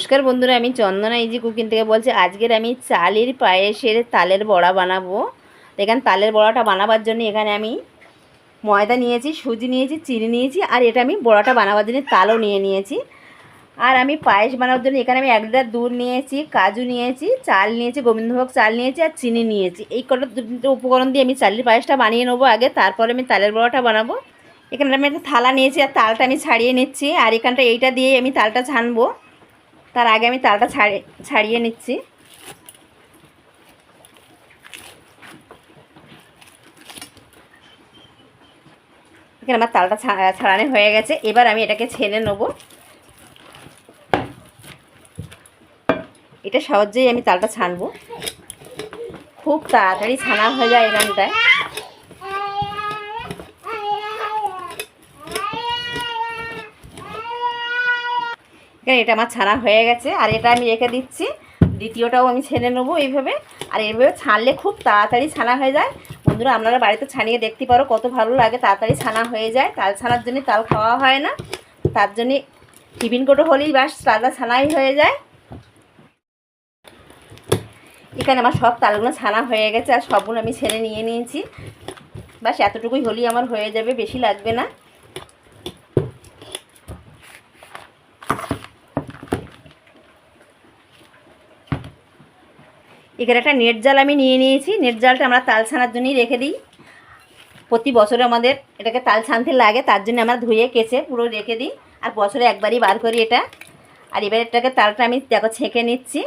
নমস্কার বন্ধুরা, আমি চন্দনা ইজি কুকিং থেকে বলছি, আজকের আমি চালের পায়েসের তালের বড়া বানাবো। এখানে তালের বড়াটা বানাবার জন্য এখানে আমি ময়দা নিয়েছি, সুজি নিয়েছি, চিনি নিয়েছি, আর এটা আমি বড়াটা বানাবার জন্য তালও নিয়ে নিয়েছি। আর আমি পায়েস বানাবার জন্য এখানে আমি এক লিটার দুধ নিয়েছি, কাজু নিয়েছি, চাল নিয়েছি, গোবিন্দভোগ চাল নিয়েছি, আর চিনি নিয়েছি। এই কটা দুটো উপকরণ দিয়ে আমি চালের পায়েসটা বানিয়ে নেব আগে, তারপরে আমি তালের বড়াটা বানাবো। এখানে আমি একটা থালা নিয়েছি, আর তালটা আমি ছাড়িয়ে নিচ্ছি, আর এখানটা এইটা দিয়ে আমি তালটা ছানবো। তার আগে আমি তালটা ছাড়িয়ে ছাড়িয়ে নিচ্ছি। এখানে আমার তালটা ছাড়ানো হয়ে গেছে। এবার আমি এটাকে ছেড়ে নেব। এটা সহজেই আমি তালটা ছানবো। খুব তাড়াতাড়ি ছানা হয়ে যায় এখানটায় এখানে এটা আমার ছানা হয়ে গেছে, আর এটা আমি রেখে দিচ্ছি। দ্বিতীয়টাও আমি ছেনে নেব এইভাবে। আর এইভাবে ছানলে খুব তাড়াতাড়ি ছানা হয়ে যায়। বন্ধুরা, আপনারা বাড়িতে ছানিয়ে দেখতে পারো কত ভালো লাগে, তাড়াতাড়ি ছানা হয়ে যায়। তাল ছানার জন্য তাল খাওয়া হয় না। তার জন্যে টিফিন কোটো হলেই বাস তালটা ছানাই হয়ে যায়। এখানে আমার সব তালগুলো ছানা হয়ে গেছে, আর সবগুলো আমি ছেড়ে নিয়ে নিয়েছি। বাস, এতটুকুই হলেই আমার হয়ে যাবে, বেশি লাগবে না। এখানে একটা নেট জাল আমি নিয়ে নিয়েছি। নেট জালটা আমরা তাল ছানার জন্যই রেখে দিই। প্রতি বছরে আমাদের এটাকে তাল ছানতে লাগে, তার জন্য আমরা ধুয়ে কেচে পুরো রেখে দিই। আর বছরে একবারই বার করি এটা। আর এবার এটাকে তালটা আমি দেখো ছেঁকে নিচ্ছি।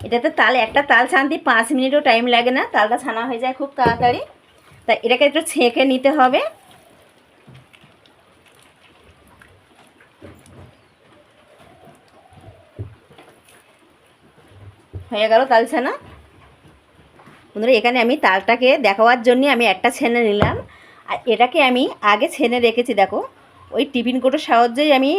এটাতে তাল, একটা তাল ছানতে পাঁচ মিনিটও টাইম লাগে না। তালটা ছানা হয়ে যায় খুব তাড়াতাড়ি। তা এটাকে একটু ছেঁকে নিতে হবে। হয়ে গেল তাল ছানা বন্ধুরা, এখানে আমি তালটাকে দেখাবার জন্যে আমি একটা ছেনে নিলাম। আর এটাকে আমি আগে ছেনে রেখেছি, দেখো। ওই টিফিন কোটোর সাহায্যেই আমি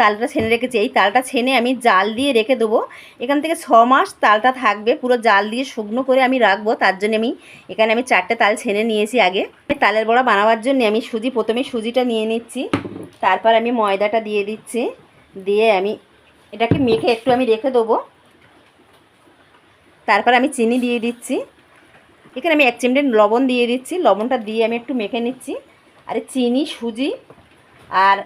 তালটা ছেনে রেখেছি। এই তালটা ছেনে আমি জাল দিয়ে রেখে দেবো। এখান থেকে ছ মাস তালটা থাকবে, পুরো জাল দিয়ে শুকনো করে আমি রাখব। তার জন্য আমি এখানে আমি চারটে তাল ছেনে নিয়েছি আগে। তালের বড়া বানাবার জন্য আমি সুজি, প্রথমে সুজিটা নিয়ে নিচ্ছি। তারপর আমি ময়দাটা দিয়ে দিচ্ছি। দিয়ে আমি এটাকে মেখে একটু আমি রেখে দেবো। তারপর আমি চিনি দিয়ে দিচ্ছি। এখানে আমি এক চিমটে লবণ দিয়ে দিচ্ছি। লবণটা দিয়ে আমি একটু মেখে নিচ্ছি। আর চিনি, সুজি আর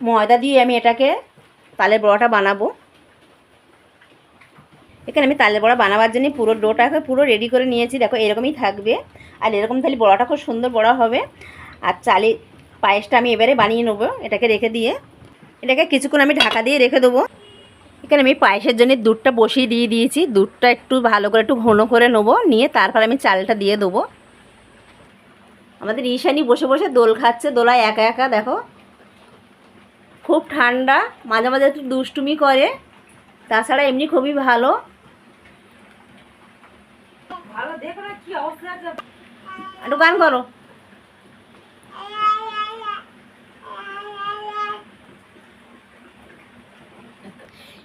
ময়দা দিয়ে আমি এটাকে তালের বড়াটা বানাবো। এখানে আমি তালের বড়া বানাবার জন্য পুরো ডোটাকে পুরো রেডি করে নিয়েছি। দেখো এরকমই থাকবে। আর এরকম তাহলে বড়াটা খুব সুন্দর বড়া হবে। আর চালে পায়েসটা আমি এবারে বানিয়ে নেব এটাকে রেখে দিয়ে। এটাকে কিছুক্ষণ আমি ঢাকা দিয়ে রেখে দেবো। এখানে আমি পায়েসের জন্য দুধটা বসিয়ে দিয়ে দিয়েছি। দুধটা একটু ভালো করে একটু ঘন করে নেব। নিয়ে তারপর আমি চালটা দিয়ে দেবো। আমাদের ঈশানি বসে বসে দোল খাচ্ছে। দোলায় একা একা, দেখো। খুব ঠান্ডা, মাঝে মাঝে একটু দুষ্টুমি করে। তাছাড়া এমনি খুবই ভালো। একটু গান করো।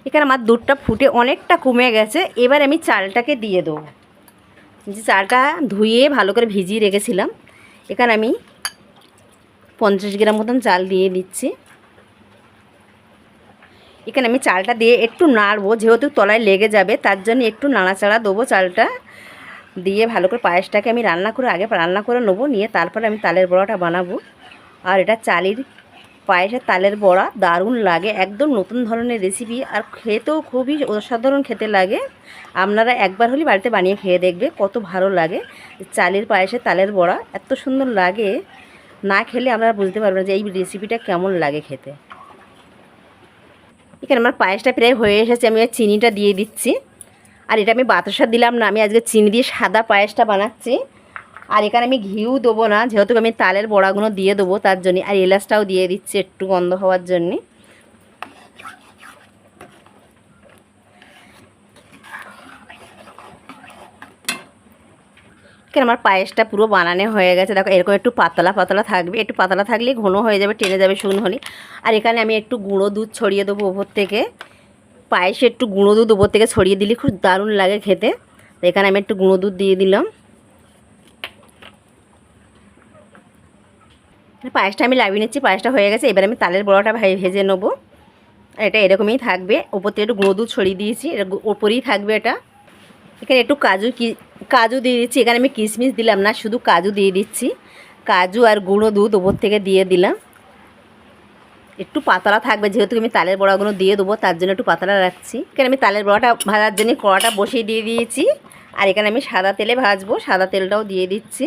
এখানে আমার দুধটা ফুটে অনেকটা কমে গেছে। এবার আমি চালটাকে দিয়ে দেবো। যে চালটা ধুয়ে ভালো করে ভিজিয়ে রেখেছিলাম। এখানে আমি পঞ্চাশ গ্রাম মতন চাল দিয়ে দিচ্ছি। এখানে আমি চালটা দিয়ে একটু নাড়বো, যেহেতু তলায় লেগে যাবে, তার জন্য একটু নাড়াচাড়া দেবো চালটা। দিয়ে ভালো করে পায়েসটাকে আমি রান্না করে, আগে রান্না করে নেব, নিয়ে তারপরে আমি তালের বড়াটা বানাবো। আর এটা চালের পায়েসের তালের বড়া, দারুণ লাগে। একদম নতুন ধরনের রেসিপি আর খেতেও খুবই অসাধারণ খেতে লাগে। আপনারা একবার হলে বাড়িতে বানিয়ে খেয়ে দেখবে, কত ভালো লাগে। চালের পায়েসের তালের বড়া, এত সুন্দর লাগে। না খেলে আপনারা বুঝতে পারবেন যে এই রেসিপিটা কেমন লাগে খেতে। এখানে আমার পায়েসটা প্রায় হয়ে এসেছে, আমি চিনিটা দিয়ে দিচ্ছি। আর এটা আমি বাতাসা দিলাম না, আমি আজকে চিনি দিয়ে সাদা পায়েসটা বানাচ্ছি। আর এখানে আমি ঘিউ দেবো না, যেহেতু আমি তালের বড়াগুলো দিয়ে দেবো তার জন্য, আর এলাচটাও দিয়ে দিচ্ছি একটু গন্ধ হওয়ার জন্যে। কেন, আমার পায়েসটা পুরো বানানো হয়ে গেছে, দেখো, এরকম একটু পাতলা পাতলা থাকবে, একটু পাতলা থাকলেই ঘন হয়ে যাবে, টেনে যাবে শুকনো হলে। আর এখানে আমি একটু গুঁড়ো দুধ ছড়িয়ে দেবো ওপর থেকে। পায়েসে একটু গুঁড়ো দুধ ওপর থেকে ছড়িয়ে দিলে খুব দারুণ লাগে খেতে। তো এখানে আমি একটু গুঁড়ো দুধ দিয়ে দিলাম। পায়েসটা আমি লাভিয়ে নিচ্ছি, পায়েসটা হয়ে গেছে, এবার আমি তালের বড়াটা ভাই ভেজে নেব। এটা এরকমই থাকবে, ওপর থেকে একটু গুঁড়ো দুধ ছড়িয়ে দিয়েছি, এটা ওপরেই থাকবে এটা। এখানে একটু কাজু কি, কাজু দিয়ে দিচ্ছি, এখানে আমি কিশমিশ দিলাম না, শুধু কাজু দিয়ে দিচ্ছি। কাজু আর গুঁড়ো দুধ ওপর থেকে দিয়ে দিলাম। একটু পাতলা থাকবে, যেহেতু আমি তালের বড়াগুলো দিয়ে দেবো, তার জন্য একটু পাতলা রাখছি। এখানে আমি তালের বড়াটা ভাজার জন্য কড়াটা বসিয়ে দিয়ে দিয়েছি, আর এখানে আমি সাদা তেলে ভাজবো, সাদা তেলটাও দিয়ে দিচ্ছি।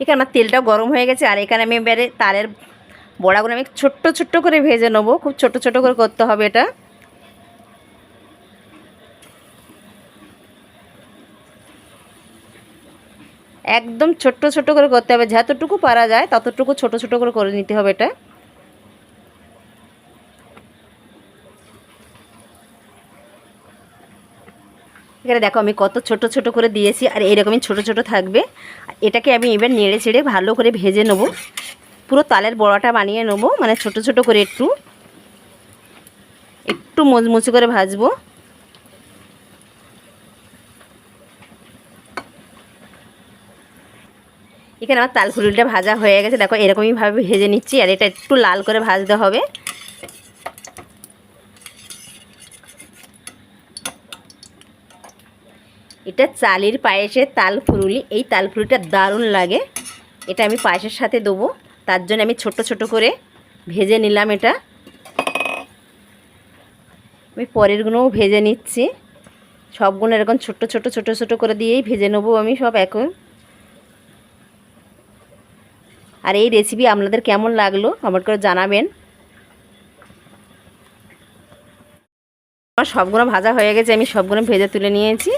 এখানে আমার তেলটাও গরম হয়ে গেছে, আর এখানে আমি এবারে তারের বড়াগুলো আমি ছোট্ট ছোট্ট করে ভেজে নেব, খুব ছোট ছোট করে করতে হবে এটা। একদম ছোট্ট ছোট করে করতে হবে, যতটুকু পারা যায় ততটুকু ছোট ছোট করে করে নিতে হবে এটা। এখানে দেখো, আমি কত ছোট ছোট করে দিয়েছি আর এরকমই ছোট ছোট থাকবে। আর এটাকে আমি এবার নেড়ে ছেড়ে ভালো করে ভেজে নেব। পুরো তালের বড়াটা বানিয়ে নেব মানে ছোট ছোট করে একটু। একটু মুচমুচে করে ভাজবো। এখানে আমার তালফুলটা ভাজা হয়ে গেছে। দেখো এরকমইভাবে ভেজে নিচ্ছি আর এটা একটু লাল করে ভাজতে হবে। এটা চালের পায়েসের তাল ফুরুলি এই তাল ফুরুলিটা দারুণ লাগে। এটা আমি পায়েসের সাথে দেবো। তার জন্য আমি ছোট ছোট করে ভেজে নিলাম এটা। আমি পরেরগুলোও ভেজে নিচ্ছি। সবগুলো এরকম ছোট ছোট ছোট ছোট করে দিয়েই ভেজে নেব আমি সব এখন। আর এই রেসিপি আপনাদের কেমন লাগল কমেন্ট করে জানাবেন। আমার সবগুলো ভাজা হয়ে গেছে, আমি সবগুলো ভেজে তুলে নিয়েছি।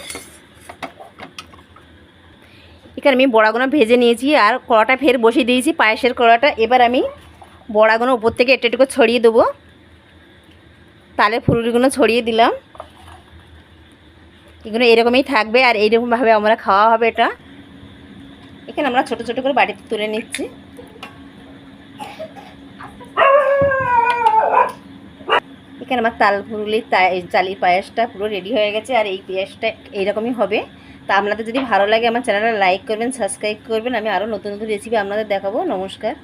এখানে আমি বড়াগুলো ভেজে নিয়েছি আর কড়াটা ফের বসিয়ে দিয়েছি, পায়েসের কড়াটা। এবার আমি বড়াগুলো উপর থেকে একটু একটু ছড়িয়ে দেবো। তালের ফুলগুলো ছড়িয়ে দিলাম। এগুলো এরকমই থাকবে আর এইরকমভাবে আমরা খাওয়া হবে এটা। এখানে আমরা ছোট ছোট করে বাড়িতে তুলে নিচ্ছি। এখানে আমার তাল ফুরুলির চালির পায়েসটা পুরো রেডি হয়ে গেছে আর এই পায়েসটা এইরকমই হবে। তা আপনাদের যদি ভালো লাগে আমার চ্যানেলটা লাইক করবেন, সাবস্ক্রাইব করবেন, আমি আরও নতুন নতুন রেসিপি আপনাদের দেখাবো। নমস্কার।